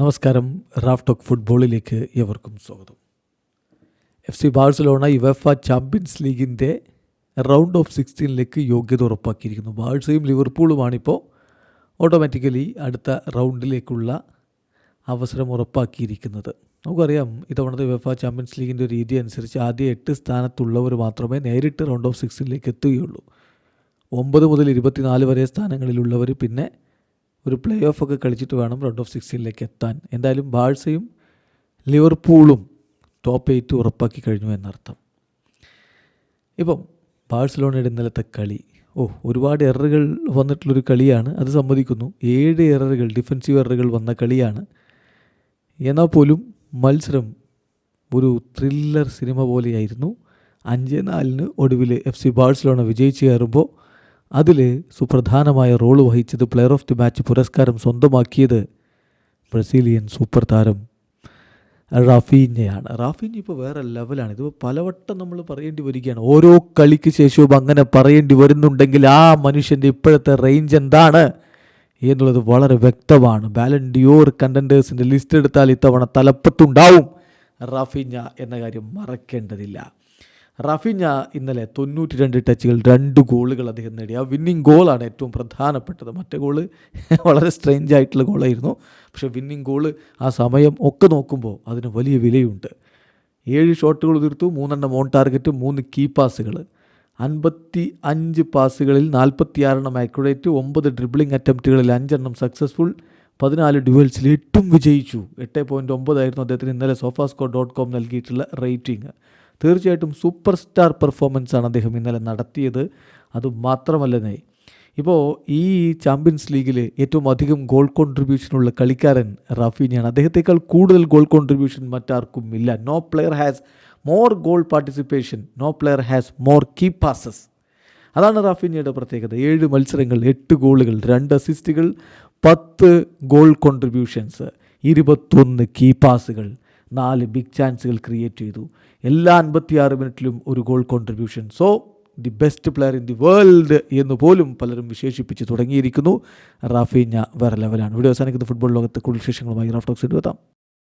നമസ്കാരം. Raf talk ഫുട്ബോളിലേക്ക് എവർക്കും സ്വാഗതം. F C Barcelona UEFA Champions ലീഗിന്റെ റൗണ്ട് ഓഫ് സിക്സ്റ്റീനിലേക്ക് യോഗ്യത ഉറപ്പാക്കിയിരിക്കുന്നു. ബാഴ്സയും ലിവർപൂളുമാണിപ്പോൾ ഓട്ടോമാറ്റിക്കലി അടുത്ത റൗണ്ടിലേക്കുള്ള അവസരം ഉറപ്പാക്കിയിരിക്കുന്നത്. നമുക്കറിയാം ഇത്തവണത്തെ യുവഫ ചാമ്പ്യൻസ് ലീഗിന്റെ രീതി അനുസരിച്ച് ആദ്യ എട്ട് സ്ഥാനത്തുള്ളവർ മാത്രമേ നേരിട്ട് റൗണ്ട് ഓഫ് സിക്സ്റ്റീനിലേക്ക് എത്തുകയുള്ളൂ. ഒമ്പത് മുതൽ ഇരുപത്തിനാല് വരെ സ്ഥാനങ്ങളിലുള്ളവർ പിന്നെ ഒരു പ്ലേ ഓഫ് ഒക്കെ കളിച്ചിട്ട് വേണം റൗണ്ട് ഓഫ് സിക്സ്റ്റീനിലേക്ക് എത്താൻ. എന്തായാലും ബാഴ്സയും ലിവർപൂളും ടോപ്പ് എയ്റ്റ് ഉറപ്പാക്കി കഴിഞ്ഞു എന്നർത്ഥം. ഇപ്പം ബാഴ്സലോണയുടെ ഇന്നലത്തെ കളി. ഓ ഒരുപാട് എററുകൾ വന്നിട്ടുള്ളൊരു കളിയാണ്. അത് സമ്മതിക്കുന്നു. ഏഴ് എററുകൾ ഡിഫൻസീവ് എററുകൾ വന്ന കളിയാണ്. എന്നാൽ പോലും മത്സരം ഒരു ത്രില്ലർ സിനിമ പോലെയായിരുന്നു. അഞ്ച് നാലിന് ഒടുവിൽ എഫ് സി ബാഴ്സലോണ വിജയിച്ചു കയറുമ്പോൾ അതിൽ സുപ്രധാനമായ റോൾ വഹിച്ചത് പ്ലെയർ ഓഫ് ദി മാച്ച് പുരസ്കാരം സ്വന്തമാക്കിയത് ബ്രസീലിയൻ സൂപ്പർ താരം റാഫീഞ്ഞയാണ് റാഫീഞ്ഞ ഇപ്പോൾ വേറെ ലെവലാണ് ഇത് പലവട്ടം നമ്മൾ പറയേണ്ടി വരികയാണ്. ഓരോ കളിക്ക് ശേഷവും അങ്ങനെ പറയേണ്ടി വരുന്നുണ്ടെങ്കിൽ ആ മനുഷ്യന്റെ ഇപ്പോഴത്തെ റേഞ്ച് എന്താണ് എന്നുള്ളത് വളരെ വ്യക്തമാണ്. ബാലൻഡിയോർ കണ്ടന്റേഴ്സിന്റെ ലിസ്റ്റ് എടുത്താൽ ഇത്തവണ തലപ്പത്തുണ്ടാവും റാഫീഞ്ഞ എന്ന കാര്യം മറക്കേണ്ടതില്ല. റഫീഞ്ഞ ഇന്നലെ തൊണ്ണൂറ്റി രണ്ട് ടച്ചുകൾ രണ്ട് ഗോളുകൾ അദ്ദേഹം നേടി. ആ വിന്നിങ് ഗോളാണ് ഏറ്റവും പ്രധാനപ്പെട്ടത്. മറ്റേ ഗോൾ വളരെ സ്ട്രെയിഞ്ച് ആയിട്ടുള്ള ഗോളായിരുന്നു പക്ഷേ വിന്നിങ് ഗോൾ ആ സമയം ഒക്കെ നോക്കുമ്പോൾ അതിന് വലിയ വിലയുണ്ട്. ഏഴ് ഷോട്ടുകൾ തീർത്തു മൂന്നെണ്ണം ഓൺ ടാർഗറ്റ് മൂന്ന് കീ പാസുകൾ അൻപത്തി അഞ്ച് പാസുകളിൽ നാൽപ്പത്തിയാറെണ്ണം ആക്യുറേറ്റ് ഒമ്പത് ഡ്രിബ്ലിംഗ് അറ്റംപ്റ്റുകളിൽ അഞ്ചെണ്ണം സക്സസ്ഫുൾ പതിനാല് ഡ്യുവൽസിൽ എട്ടും വിജയിച്ചു. എട്ട് പോയിന്റ് ഒമ്പതായിരുന്നു അദ്ദേഹത്തിന് ഇന്നലെ സോഫാസ്കോ ഡോട്ട് കോം നൽകിയിട്ടുള്ള റേറ്റിംഗ് തീർച്ചയായിട്ടും സൂപ്പർ സ്റ്റാർ പെർഫോമൻസ് ആണ് അദ്ദേഹം ഇന്നലെ നടത്തിയത്. അതുമാത്രമല്ലെന്നേ ഇപ്പോൾ ഈ ചാമ്പ്യൻസ് ലീഗിൽ ഏറ്റവും അധികം ഗോൾ കോൺട്രിബ്യൂഷനുള്ള കളിക്കാരൻ റാഫീനിയാണ്. അദ്ദേഹത്തേക്കാൾ കൂടുതൽ ഗോൾ കോൺട്രിബ്യൂഷൻ മറ്റാർക്കും ഇല്ല. No player has more goal participation no player has more key passes അതാണ് റാഫീനിയുടെ പ്രത്യേകത. ഏഴ് മത്സരങ്ങൾ എട്ട് ഗോളുകൾ രണ്ട് അസിസ്റ്റുകൾ പത്ത് ഗോൾ കോൺട്രിബ്യൂഷൻസ് ഇരുപത്തൊന്ന് കീ പാസുകൾ നാല് ബിഗ് ചാൻസുകൾ ക്രിയേറ്റ് ചെയ്തു. എല്ലാ അൻപത്തിയാറ് മിനിറ്റിലും ഒരു goal contribution so the best player in the world എന്ന് പോലും പലരും വിശേഷിപ്പിച്ച് തുടങ്ങിയിരിക്കുന്നു. റാഫീഞ്ഞ വേറെ ലെവലാണ് വീഡിയോ അവസാനിക്കുന്ന. ഫുട്ബോൾ ലോകത്തെ കൂടുതൽ വിശേഷങ്ങളുമായി റാഫ്റ്റോക്സ് എത്താം.